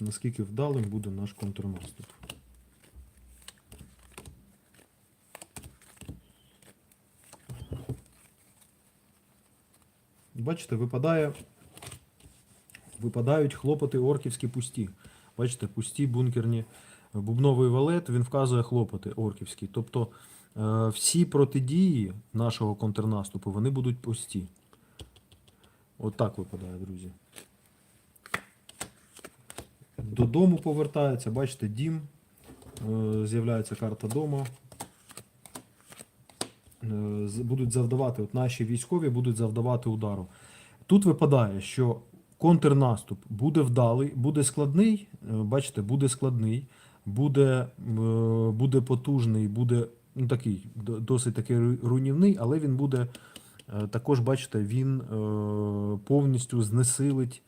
наскільки вдалим буде наш контрнаступ. Бачите, випадає, випадають хлопоти орківські пусті. Бачите, пусті бункерні бубновий валет, він вказує хлопоти орківські. Тобто е, всі протидії нашого контрнаступу вони будуть пусті. От так випадає, друзі. Додому повертається, бачите, дім. е, З'являється карта дому. Е, Будуть завдавати, от наші військові будуть завдавати удару. Тут випадає, що контрнаступ буде вдалий, буде складний, е, бачите, буде складний, буде, буде потужний, буде ну, такий, досить такий руйнівний, але він буде також, бачите, він повністю знесилить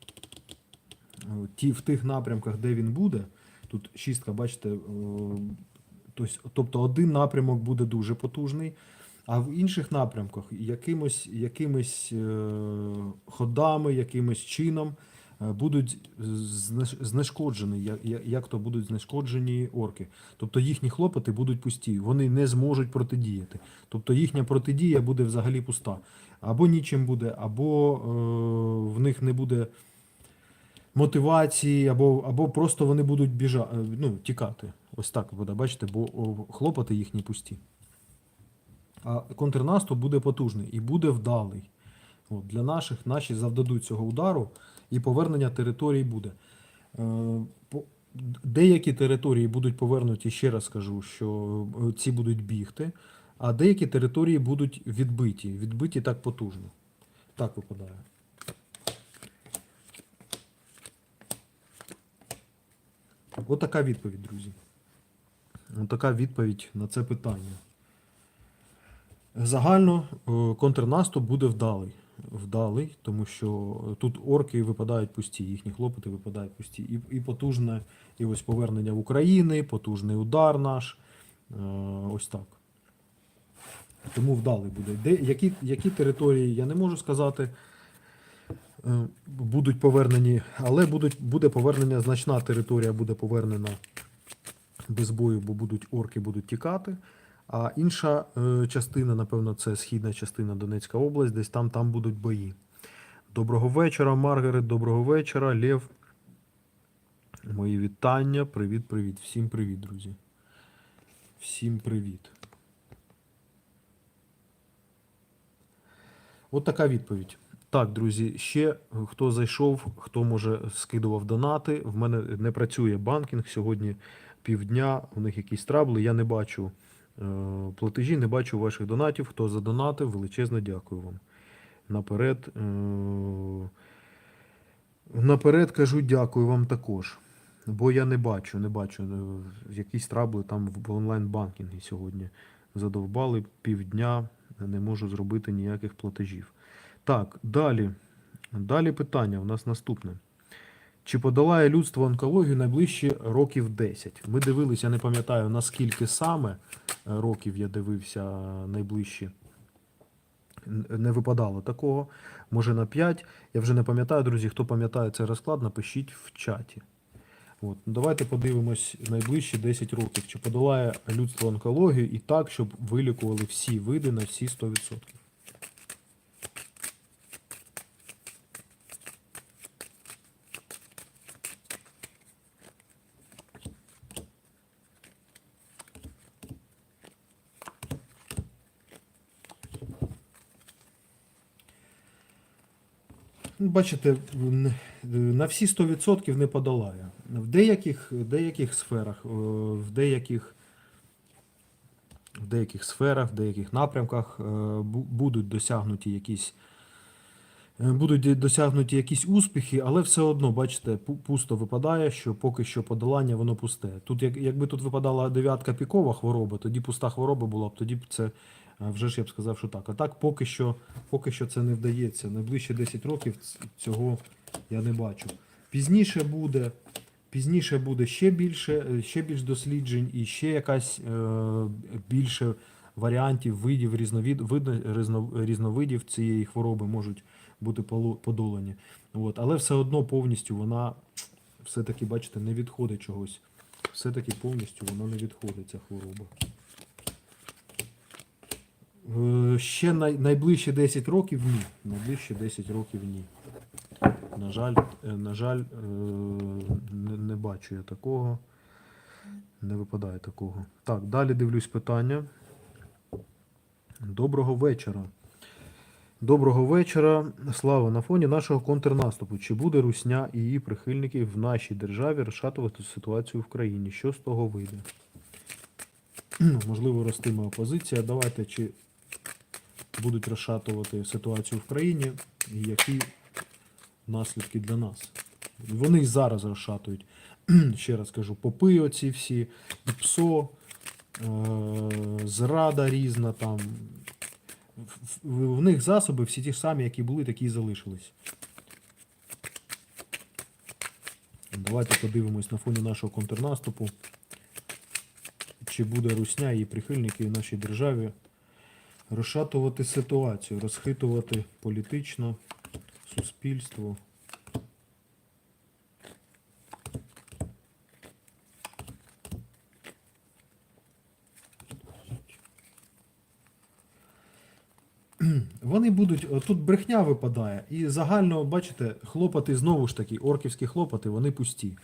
ті, в тих напрямках, де він буде. Тут шістка, бачите, е, тобто один напрямок буде дуже потужний, а в інших напрямках якимось, якимось е, ходами, якимось чином е, будуть знешкоджені, як, то будуть знешкоджені орки. Тобто їхні хлопоти будуть пусті, вони не зможуть протидіяти. Тобто їхня протидія буде взагалі пуста. Або нічим буде, або е, в них не буде мотивації, або, або просто вони будуть біжа, е, ну, тікати. Ось так буде, бачите, бо хлопоти їхні пусті. А контрнаступ буде потужний і буде вдалий. От, для наших наші завдадуть цього удару і повернення території буде. Е, деякі території будуть повернуті, ще раз скажу, що е, ці будуть бігти, а деякі території будуть відбиті. Відбиті так потужно. Так випадає. От така відповідь, друзі. От така відповідь на це питання. Загально е, контрнаступ буде вдалий. Вдалий, тому що тут орки випадають пусті, їхні хлопоти випадають пусті. І, і потужне, і ось повернення в Україні, потужний удар наш. Е, Ось так. Тому вдалий буде. Де, які, які території, я не можу сказати, будуть повернені, але будуть, буде повернення, значна територія буде повернена без бою, бо будуть орки будуть тікати. А інша е, частина, напевно, це східна частина Донецька область, десь там, там будуть бої. Доброго вечора, Маргарет, доброго вечора, Лев. Мої вітання. Привіт, привіт. Всім привіт, друзі. Всім привіт. От така відповідь. Так, друзі, ще е, хто зайшов, хто може скидував донати. В мене не працює банкінг сьогодні півдня, у них якісь трабли. Я не бачу е, платежі, не бачу ваших донатів. Хто задонатив, величезне дякую вам. Наперед, е, наперед кажу дякую вам також. Бо я не бачу, не бачу. Якісь трабли там в онлайн-банкінгі сьогодні задовбали півдня, не можу зробити ніяких платежів. Так, далі. Далі питання у нас наступне. Чи подолає людство онкологію найближчі років 10? Ми дивилися, я не пам'ятаю, наскільки саме е, років я дивився найближчі. Не випадало такого. Може на 5. Я вже не пам'ятаю, друзі. Хто пам'ятає цей розклад, напишіть в чаті. От. ну, Давайте подивимось найближчі 10 років. Чи подолає людство онкологію і так, щоб вилікували всі види на всі 100%. Бачите, на всі 100% не подолає. В деяких, деяких сферах, е, в деяких, в деяких сферах, в деяких напрямках е, будуть досягнуті якісь. е, Будуть досягнуті якісь успіхи, але все одно, бачите, пусто випадає, що поки що подолання воно пусте. Тут, як, якби тут випадала дев'ятка пікова хвороба, тоді пуста хвороба була б, тоді б це вже ж я б сказав, що так. А так поки що, поки що це не вдається. Найближчі 10 років цього я не бачу. Пізніше буде, пізніше буде ще більше, е, ще більш досліджень і ще якась е, більше варіантів, видів, різновид, різно- різновидів цієї хвороби можуть бути подолані. От. Але все одно повністю вона все-таки, бачите, не відходить чогось. Все-таки повністю воно не відходить, ця хвороба. Е, Ще най, найближчі 10 років ні. Найближчі 10 років ні. На жаль, е, на жаль, е, не, бачу я такого. Не випадає такого. Так, далі дивлюсь питання. Доброго вечора. Доброго вечора. Слава на фоні нашого контрнаступу. Чи буде Русня і її прихильники в нашій державі розшатувати ситуацію в країні? Що з того вийде? Можливо, ростиме опозиція. Давайте чи будуть розшатувати ситуацію в країні і які наслідки для нас. Вони і зараз розшатують. Ще раз кажу, попи оці всі, ПСО, е, зрада різна там. В- них засоби всі ті самі, які були, такі і залишились. Давайте подивимось на фоні нашого контрнаступу. Чи буде Русня і прихильники в нашій державі розшатувати ситуацію, розхитувати політично суспільство. Вони будуть, тут брехня випадає, і загально, бачите, хлопоти знову ж таки, орківські хлопоти, вони пусті.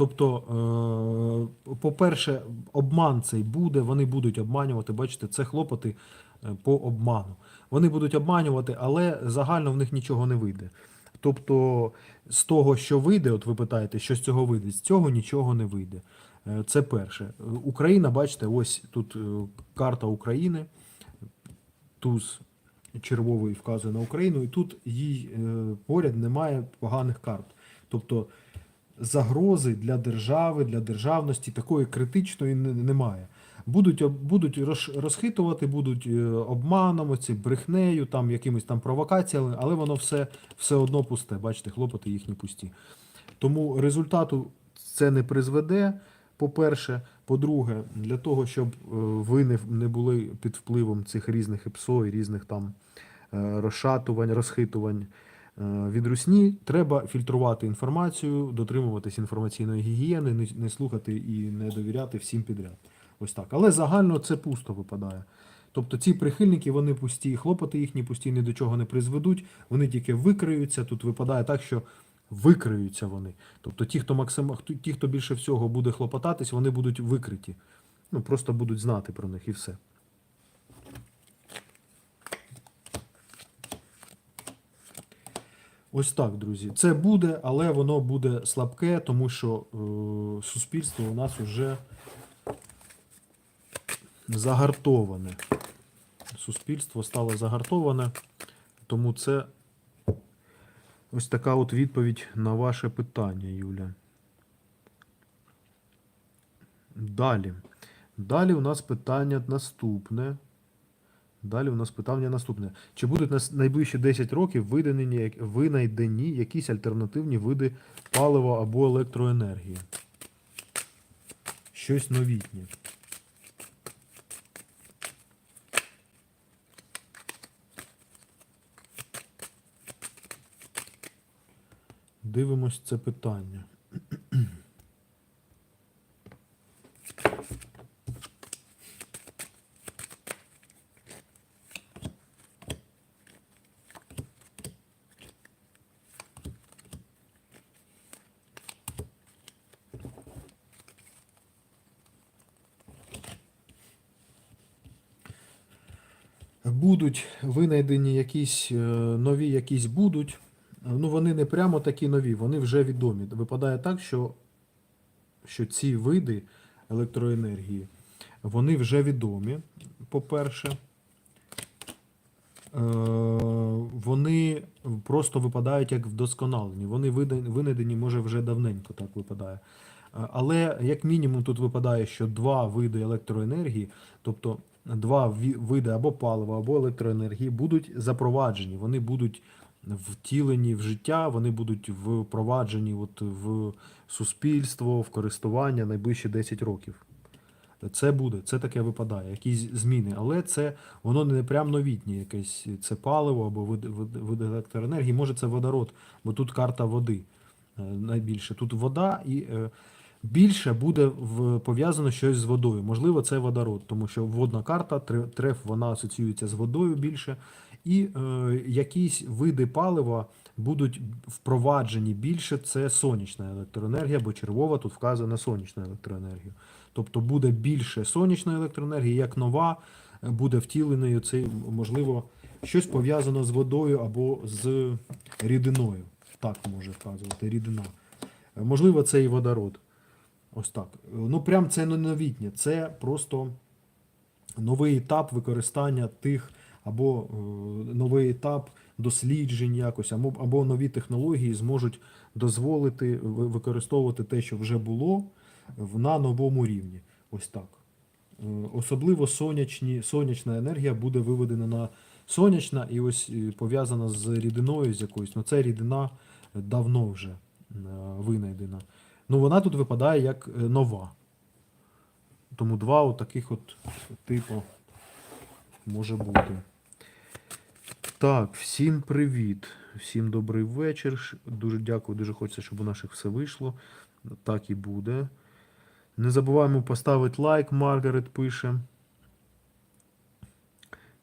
Тобто, е, по-перше, обман цей буде, вони будуть обманювати, бачите, це хлопоти е, по обману. Вони будуть обманювати, але загально в них нічого не вийде. Тобто, з того, що вийде, от ви питаєте, що з цього вийде, з цього нічого не вийде. Е, Це перше. Україна, бачите, ось тут карта України, туз червовий вказує на Україну, і тут їй поряд немає поганих карт. Тобто загрози для держави, для державності такої критичної немає. Будуть, будуть розхитувати, будуть е, обманом, оці, брехнею, там, якимись там провокаціями, але воно все, все одно пусте. Бачите, хлопоти їхні пусті. Тому результату це не призведе. По-перше, по-друге, для того, щоб е, ви не, не були під впливом цих різних ЕПСО і різних там е, розшатувань, розхитувань від русні, треба фільтрувати інформацію, дотримуватись інформаційної гігієни, не, не слухати і не довіряти всім підряд. Ось так. Але загально це пусто випадає. Тобто ці прихильники, вони пусті, хлопоти їхні пусті ні до чого не призведуть, вони тільки викриються. Тут випадає так, що викриються вони. Тобто ті, хто максим... ті, хто більше всього буде хлопотатись, вони будуть викриті. Ну, просто будуть знати про них і все. Ось так, друзі. Це буде, але воно буде слабке, тому що е, суспільство у нас вже загартоване. Суспільство стало загартоване, тому це ось така от відповідь на ваше питання, Юля. Далі. Далі у нас питання наступне. Далі у нас питання наступне. Чи будуть на найближчі 10 років виданені, винайдені якісь альтернативні види палива або електроенергії? Щось новітнє. Дивимось це питання. Будуть винайдені якісь е, нові, якісь будуть. Ну, вони не прямо такі нові, вони вже відомі. Випадає так, що, що ці види електроенергії, вони вже відомі, по-перше. Е, Вони просто випадають як вдосконалені. Вони винайдені, може, вже давненько так випадає. Е, Але як мінімум тут випадає, що два види електроенергії, тобто два види або палива, або електроенергії будуть запроваджені, вони будуть втілені в життя, вони будуть впроваджені от в суспільство, в користування найближчі 10 років. Це буде, це таке випадає, якісь зміни, але це воно не прям новітнє, якесь це паливо або вид, електроенергії. Може це водород, бо тут карта води. е, найбільше. Тут вода і е, більше буде пов'язано щось з водою. Можливо, це водород, тому що водна карта, треф, вона асоціюється з водою більше. І е, якісь види палива будуть впроваджені більше. Це сонячна електроенергія, бо червова тут вказує на сонячну електроенергію. Тобто буде більше сонячної електроенергії, як нова буде втіленою цей, можливо, щось пов'язано з водою або з рідиною. Так може вказувати рідина. Можливо, це і водород. Ось так. Ну, прям це не новітнє, це просто новий етап використання тих, або е, новий етап досліджень якось, або, або нові технології зможуть дозволити використовувати те, що вже було, на новому рівні. Ось так. Е, Особливо сонячні, сонячна енергія буде виведена на сонячна і ось е, пов'язана з рідиною з якоюсь. Ну, це рідина давно вже винайдена. Ну, вона тут випадає як е, нова. Тому два от таких от типу може бути. Так, всім привіт. Всім добрий вечір. Дуже дякую, дуже хочеться, щоб у наших все вийшло. Так і буде. Не забуваємо поставити лайк, Маргарет пише.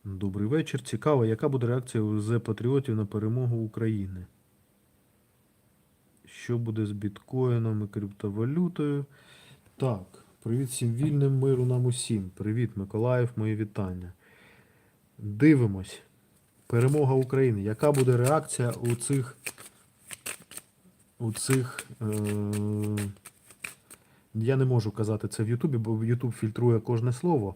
Добрий вечір. Цікаво, яка буде реакція УЗ Патріотів на перемогу України? Що буде з біткоїном і криптовалютою? Так, привіт всім вільним миру нам усім. Привіт, Миколаїв, мої вітання. Дивимось. Перемога України. Яка буде реакція у цих. У цих. Е- я не можу казати це в Ютубі, бо Ютуб фільтрує кожне слово.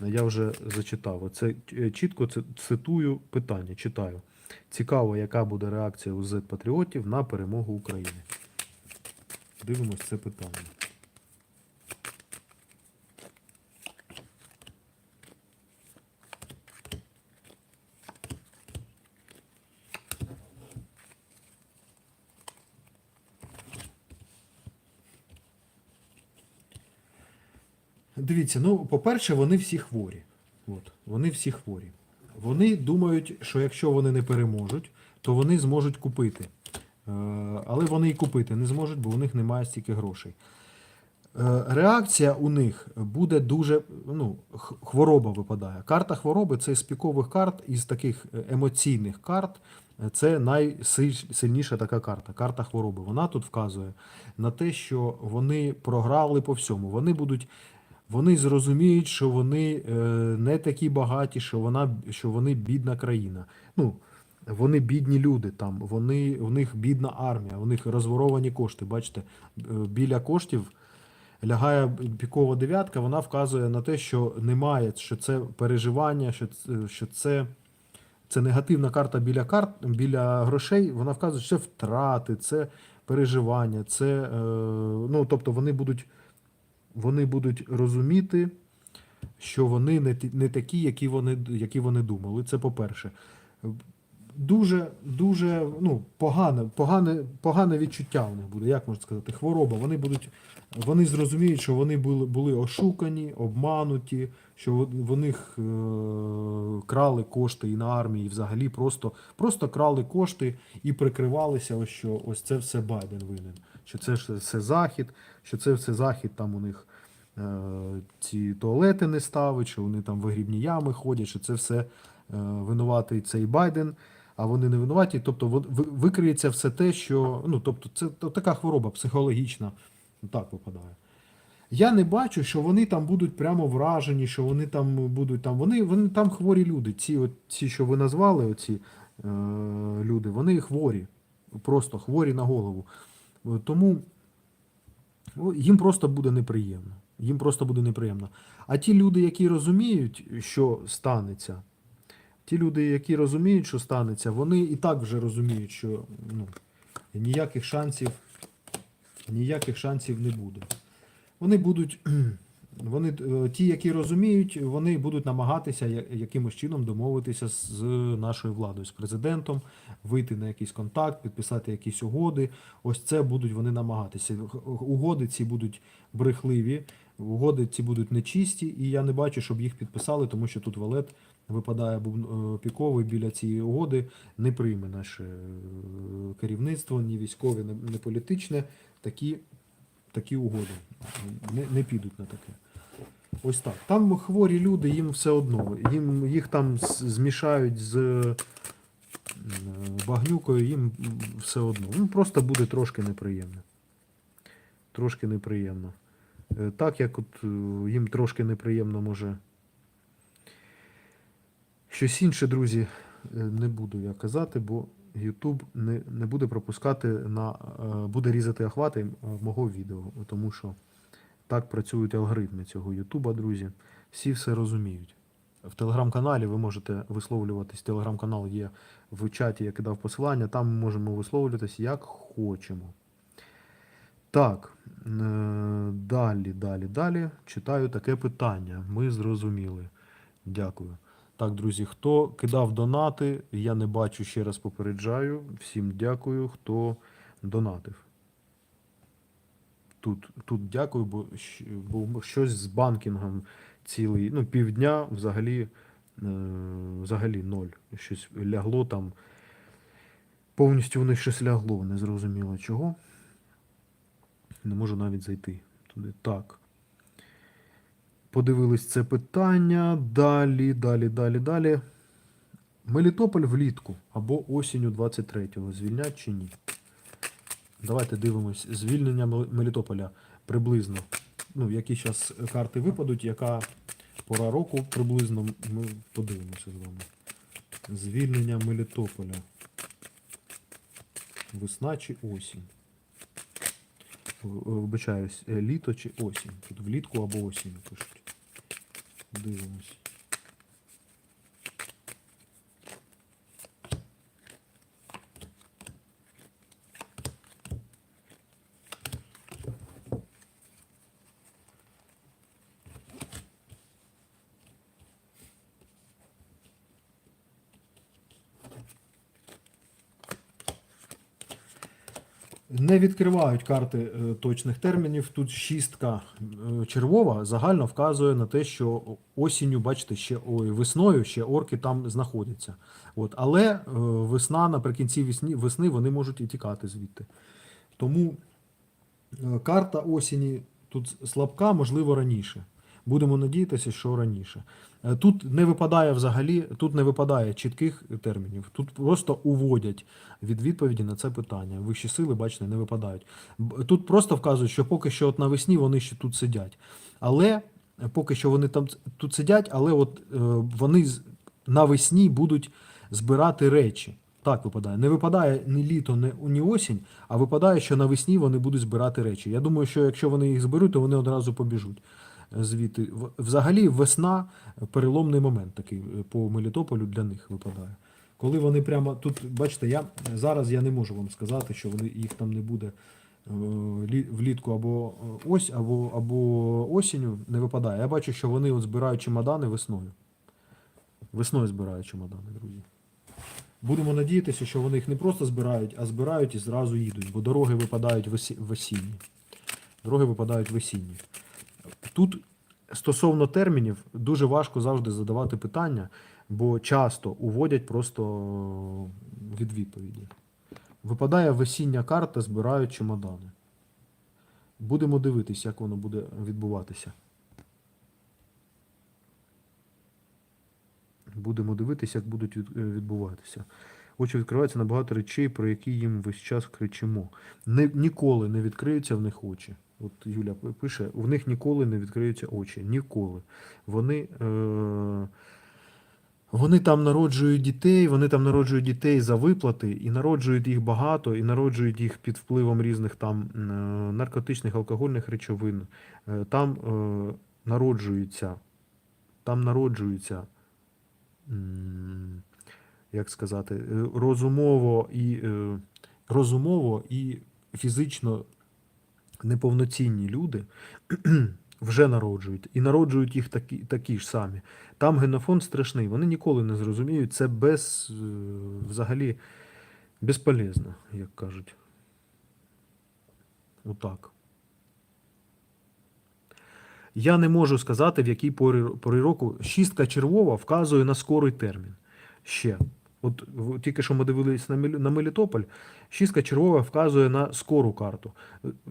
Я вже зачитав. Це е, чітко цитую питання, читаю. Цікаво, яка буде реакція у Z-патріотів на перемогу України. Дивимось це питання. Дивіться, ну, по-перше, вони всі хворі. От, вони всі хворі. Вони думають, що якщо вони не переможуть, то вони зможуть купити. Е, Але вони і купити не зможуть, бо у них немає стільки грошей. Е, Реакція у них буде дуже ну, хвороба випадає. Карта хвороби це з пікових карт, із таких е, емоційних карт. Це найсильніша така карта. Карта хвороби. Вона тут вказує на те, що вони програли по всьому. Вони будуть. Вони зрозуміють, що вони е, не такі багаті, що вона що вони бідна країна. Ну, вони бідні люди там, вони, у них бідна армія, у них розворовані кошти. Бачите, е, біля коштів лягає пікова дев'ятка, вона вказує на те, що немає, що це переживання, що це, що це, це негативна карта біля карт, біля грошей. Вона вказує, що це втрати, це переживання, це е, ну, тобто вони будуть, вони будуть розуміти, що вони не, не такі, які вони, які вони думали. Це по-перше. Дуже, дуже ну, погане, погане, погане відчуття у них буде, як можна сказати, хвороба. Вони будуть, вони зрозуміють, що вони були, були ошукані, обмануті, що в в них е, крали кошти і на армії, і взагалі просто, просто крали кошти і прикривалися, ось що ось це все Байден винен. Що це все захід, що це все захід там у них е, ці туалети не ставить, що вони там вигрібні ями ходять, що це все е, винуватий цей Байден, а вони не винуваті. Тобто викриється все те, що ну, тобто, це така хвороба психологічна. Так випадає. Я не бачу, що вони там будуть прямо вражені, що вони там будуть там. Вони, вони там хворі люди. Ці, от, ці що ви назвали, оці е, люди, вони хворі. Просто хворі на голову. Е, Тому ну, їм просто буде неприємно. Їм просто буде неприємно. А ті люди, які розуміють, що станеться, ті люди, які розуміють, що станеться, вони і так вже розуміють, що ну, ніяких шансів, ніяких шансів не буде. Вони будуть, вони, е, ті, які розуміють, вони будуть намагатися якимось чином домовитися з з нашою владою, з президентом, вийти на якийсь контакт, підписати якісь угоди. Ось це будуть вони намагатися. Угоди ці будуть брехливі, угоди ці будуть нечисті, і я не бачу, щоб їх підписали, тому що тут валет випадає е, піковий біля цієї угоди, не прийме наше е, керівництво, ні військове, ні- політичне такі, такі угоди. Не, не підуть на таке. Ось так. Там хворі люди, їм все одно. Їм, їх там змішають з е, багнюкою, їм все одно. Ну, просто буде трошки неприємно. Трошки неприємно. Так як от їм трошки неприємно може. Щось інше, друзі, е, не буду я казати, бо YouTube не, не буде пропускати на е, буде різати охвати е, мого відео, тому що так працюють алгоритми цього YouTube, друзі. Всі все розуміють. В телеграм-каналі ви можете висловлюватись. Телеграм-канал є в чаті, я кидав посилання. Там ми можемо висловлюватись як хочемо. Так, далі, далі, далі. Читаю таке питання. Ми зрозуміли. Дякую. Так, друзі, хто кидав донати, я не бачу, ще раз попереджаю. Всім дякую, хто донатив. Тут, тут дякую, бо, бо щось з банкінгом цілий, ну, півдня взагалі, е, взагалі ноль. Щось лягло там. Повністю них щось лягло, не зрозуміло чого. Не можу навіть зайти туди. Так. Подивились це питання. Далі, далі, далі, далі. Мелітополь влітку або осінню 23-го. Звільнять чи ні? Давайте дивимось. Звільнення Мелітополя приблизно. Ну, які зараз карти випадуть, яка пора року приблизно ми подивимося з вами. Звільнення Мелітополя. Весна чи осінь? В- Вибачаюсь, е, літо чи осінь. Тут влітку або осінь пишуть. Дивимось. Не відкривають карти е, точних термінів. Тут шістка е, червова загально вказує на те, що осінню, бачите, ще ой, весною ще орки там знаходяться. От, але е, весна наприкінці весні, весни вони можуть і тікати звідти. Тому карта осені тут слабка, можливо, раніше. Будемо надіятися, що раніше. Е, Тут не випадає взагалі, тут не випадає чітких термінів. Тут просто уводять від відповіді на це питання. Вищі сили, бачите, не випадають. Тут просто вказують, що поки що от навесні вони ще тут сидять. Але е, поки що вони там тут сидять, але от е, вони навесні будуть збирати речі. Так випадає. Не випадає ні літо, ні, осінь, а випадає, що навесні вони будуть збирати речі. Я думаю, що якщо вони їх зберуть, то вони одразу побіжуть звідти. Взагалі, весна переломний момент такий е, по Мелітополю для них випадає. Коли вони прямо тут, бачите, я зараз я не можу вам сказати, що вони їх там не буде е, влітку або е, ось, або, або осінню не випадає. Я бачу, що вони от збирають чемодани весною. Весною збирають чемодани, друзі. Будемо надіятися, що вони їх не просто збирають, а збирають і зразу їдуть, бо дороги випадають весі- весінні. Дороги випадають весінні. Тут стосовно термінів дуже важко завжди задавати питання, бо часто уводять просто від відповіді. Випадає весіння карта, збирають чемодани. Будемо дивитися, як воно буде відбуватися. Будемо дивитися, як будуть е, відбуватися. Очі відкриваються на багато речей, про які їм весь час кричимо. Ніколи не відкриються в них очі. От Юля пише: в них ніколи не відкриються очі. Ніколи. Вони, е, вони там народжують дітей, вони там народжують дітей за виплати, і народжують їх багато, і народжують їх під впливом різних там е, наркотичних, алкогольних речовин. Е, там е, народжуються, там народжуються. як сказати, е, розумово і, розумово і фізично неповноцінні люди вже народжують. І народжують їх такі, такі ж самі. Там генофонд страшний, вони ніколи не зрозуміють. Це без, е, взагалі безполезно, як кажуть. Отак. Я не можу сказати, в якій порі, року. Шістка червова вказує на скорий термін. Ще. От тільки що ми дивились на, Мелітополь, шістка червова вказує на скору карту.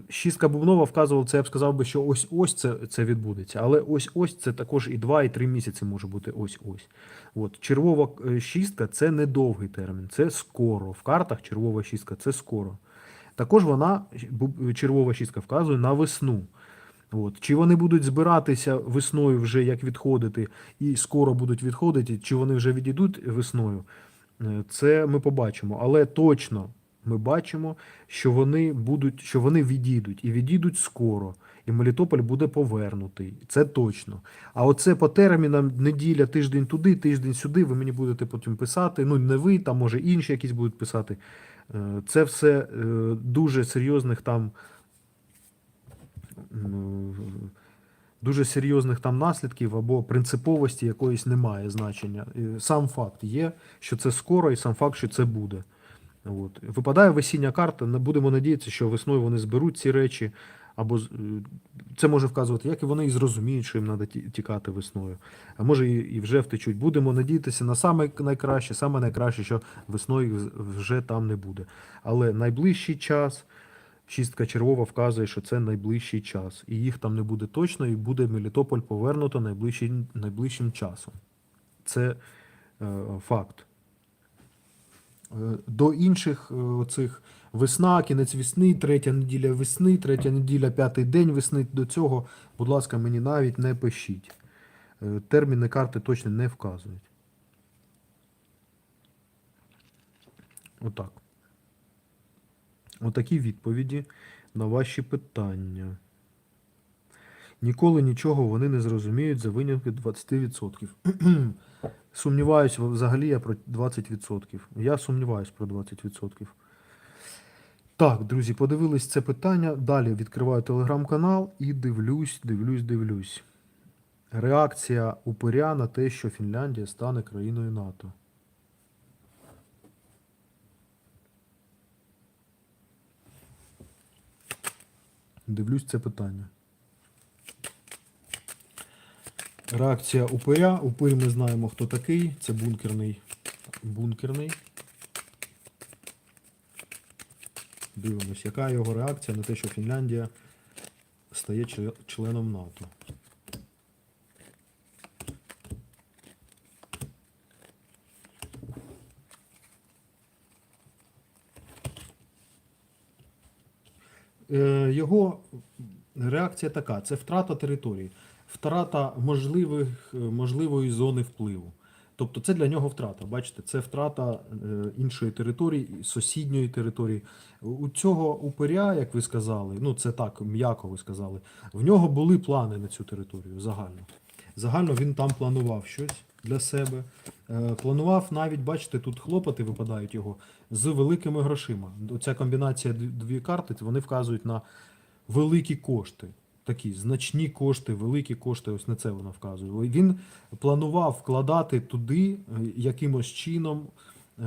Шістка бубнова вказувала це, я б сказав би, що ось ось це, це відбудеться. Але ось ось це також і 2, і 3 місяці може бути ось ось. От червова е, шістка це не довгий термін, це скоро. В картах червова шістка це скоро. Також вона червова шістка вказує на весну. От. Чи вони будуть збиратися весною вже як відходити, і скоро будуть відходити, чи вони вже відійдуть весною, це ми побачимо. Але точно ми бачимо, що вони будуть, що вони відійдуть і відійдуть скоро. І Мелітополь буде повернутий. Це точно. А оце по термінам неділя, тиждень туди, тиждень сюди. Ви мені будете потім писати. Ну, не ви, там може інші якісь будуть писати. Е, Це все е, дуже серйозних там дуже серйозних там наслідків або принциповості якоїсь немає значення. Сам факт є, що це скоро, і сам факт, що це буде. От. Випадає весіння карта, не будемо надіятися, що весною вони зберуть ці речі, або е, це може вказувати, як і вони і зрозуміють, що їм треба тікати весною. А може і, вже втечуть. Будемо надіятися на саме найкраще, саме найкраще, що весною вже там не буде. Але найближчий час. Шістка червова вказує, що це найближчий час. І їх там не буде точно, і буде Мелітополь повернуто найближчим, найближчим часом. Це е, факт. Е, До інших е, цих весна, кінець весни, третя неділя весни, третя неділя, п'ятий день весни. До цього, будь ласка, мені навіть не пишіть. Е, Терміни карти точно не вказують. Отак. Отакі відповіді на ваші питання. Ніколи нічого вони не зрозуміють за винятки 20%. Сумніваюсь взагалі я про 20%. Я сумніваюсь про 20%. Так, друзі, подивились це питання. Далі відкриваю телеграм-канал і дивлюсь, дивлюсь, дивлюсь. Реакція упиря на те, що Фінляндія стане країною НАТО. Дивлюсь це питання. Реакція упиря. Упир ми знаємо, хто такий. Це бункерний. Бункерний. Дивимось, яка його реакція на те, що Фінляндія стає членом НАТО. Його реакція така: це втрата території, втрата можливих, е, можливої зони впливу. Тобто це для нього втрата. Бачите, це втрата е, іншої території, сусідньої території. У цього упиря, як ви сказали, ну це так м'яко ви сказали, в нього були плани на цю територію загально. Загально він там планував щось для себе. Е, Планував навіть, бачите, тут хлопоти випадають його з великими грошима. Оця комбінація дві- карти, вони вказують на великі кошти. Такі значні кошти, великі кошти, ось на це вона вказує. Він планував вкладати туди е, якимось чином, е,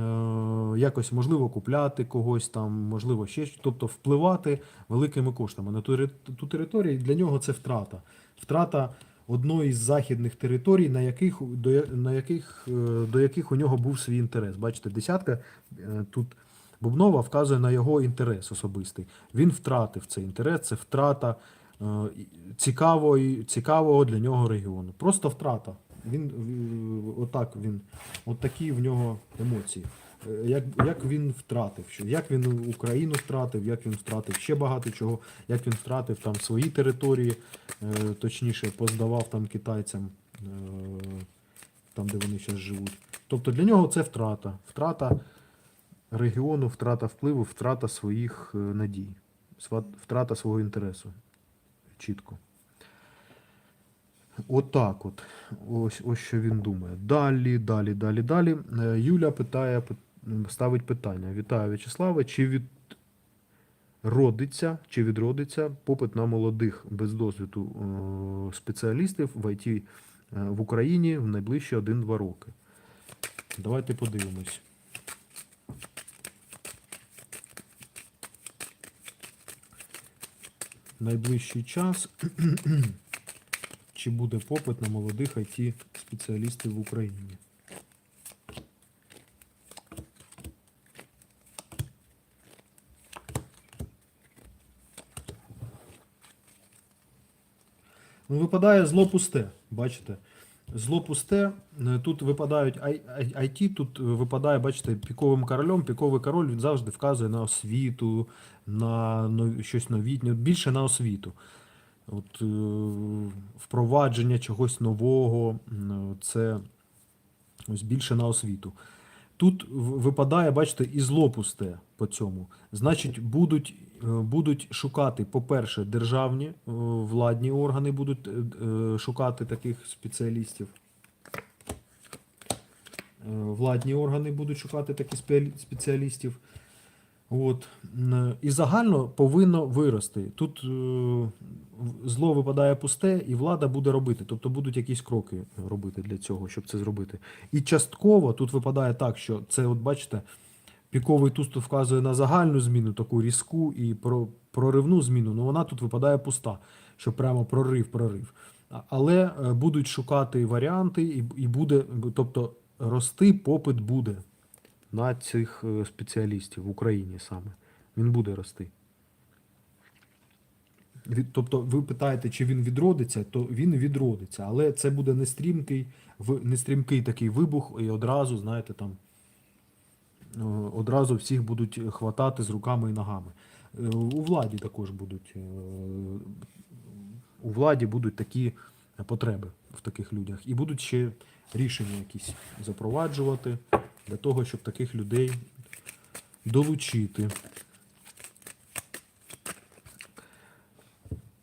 якось можливо купляти когось там, можливо, ще щось, тобто впливати великими коштами на ту, ту територію. Для нього це втрата. Втрата одної з західних територій, на яких, до, на яких, е, до яких у нього був свій інтерес. Бачите, десятка е, тут Бубнова вказує на його інтерес особистий. Він втратив цей інтерес, це втрата е, цікавої, цікавого для нього регіону. Просто втрата. Він отак він, от такі в нього емоції. Е, Як, як він втратив, як він Україну втратив, як він втратив ще багато чого, як він втратив там свої території, е, точніше, поздавав там китайцям, е, там, де вони зараз живуть. Тобто для нього це втрата. Втрата регіону, втрата впливу, втрата своїх надій, втрата свого інтересу. Чітко. Отак от. Ось, ось що він думає. Далі, далі, далі, далі. Юля питає, пит- ставить питання. Вітаю, В'ячеславе, чи відродиться, чи відродиться попит на молодих без досвіду е, спеціалістів в ІТ е, в Україні в найближчі 1-2 роки? Давайте подивимось. Найближчий час. чи буде попит на молодих it спеціалістів в Україні. Випадає зло пусте, бачите? Зло пусте. Е, Тут випадають IT, тут випадає, бачите, піковим королем. Піковий король він завжди вказує на освіту, на щось новітнє, більше на освіту. От, е, впровадження чогось нового, це ось більше на освіту. Тут випадає, бачите, і зло пусте по цьому. Значить, будуть, будуть шукати, по-перше, державні е, владні органи будуть е, е, шукати таких спеціалістів. Е, Владні органи будуть шукати таких спеціалістів. От. І загально повинно вирости. Тут е, зло випадає пусте, і влада буде робити. Тобто будуть якісь кроки робити для цього, щоб це зробити. І частково тут випадає так, що це, от бачите, піковий туз вказує на загальну зміну, таку різку і про, проривну зміну. Ну вона тут випадає пуста, що прямо прорив, прорив. Але е, будуть шукати варіанти, і, буде, тобто рости попит буде на цих е, спеціалістів в Україні саме. Він буде рости. Тобто ви питаєте, чи він відродиться, то він відродиться, але це буде не стрімкий, в- не стрімкий такий вибух, і одразу, знаєте, там одразу всіх будуть хватати з руками і ногами. Е, У владі також будуть. е, У владі будуть такі потреби в таких людях. І будуть ще рішення якісь запроваджувати для того, щоб таких людей долучити.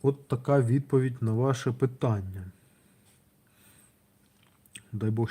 От така відповідь на ваше питання. Дай Бог,